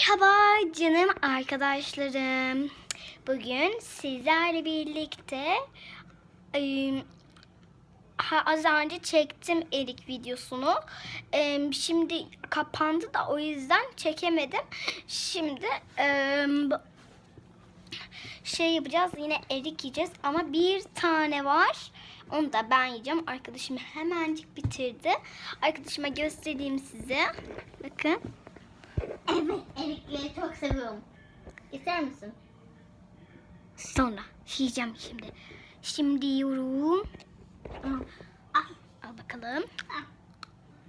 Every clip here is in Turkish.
Merhaba canım arkadaşlarım. Bugün sizlerle birlikte ıı, az önce çektim erik videosunu. Şimdi kapandı da o yüzden çekemedim. Şimdi şey yapacağız yine erik yiyeceğiz ama bir tane var. Onu da ben yiyeceğim. Arkadaşım hemencik bitirdi. Arkadaşıma göstereyim size. Bakın. Evet, seviyorum. İster misin? Sonra yiyeceğim şimdi. Şimdi yiyorum. Al. Al bakalım. Al.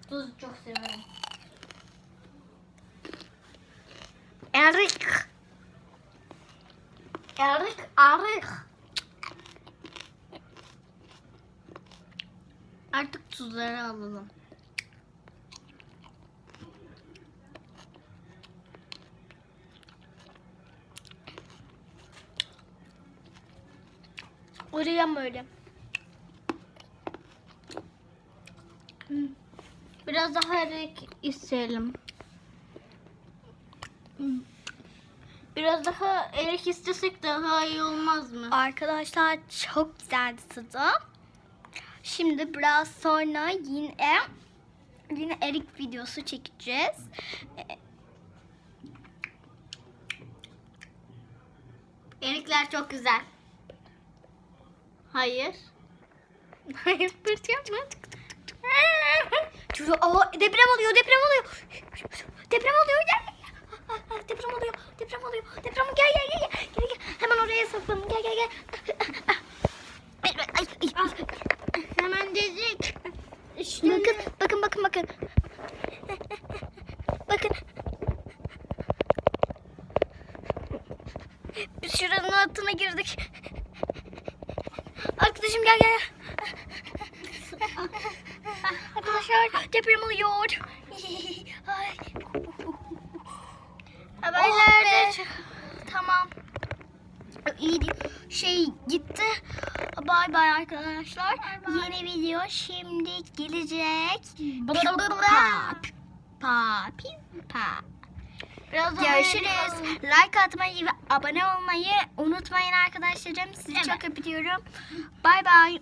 Tuz çok seviyorum. Erik. Erik, erik. Artık tuzları alalım. Oraya mı öyle? Biraz daha erik isteyelim. Biraz daha erik istesek daha iyi olmaz mı? Arkadaşlar çok güzeldi tadı. Şimdi biraz sonra yine yine erik videosu çekeceğiz. Erikler çok güzel. Hayır. Hayır, fırçam mı? Çocuğu, aa, deprem oluyor, deprem oluyor. Deprem oluyor, gel. Deprem oluyor, deprem oluyor. Deprem gel gel gel gel. Gel. Hemen oraya saklanın. Gel gel gel. Ay, ay, ay, ay. Hemen dedik. İşte Bakın, bakın, bakın, bakın. Bakın. Şuranın altına girdik. Arkadaşım gel gel. Arkadaşlar deprem oluyor. Haberlerde Oh. Tamam. İyi şey gitti. Bay bay arkadaşlar. Yeni video şimdi gelecek. Pa, Pa, pa. Biraz Görüşürüz. Like atmayı ve abone olmayı unutmayın arkadaşlarım. Sizi Evet. çok öpüyorum. Bay bay.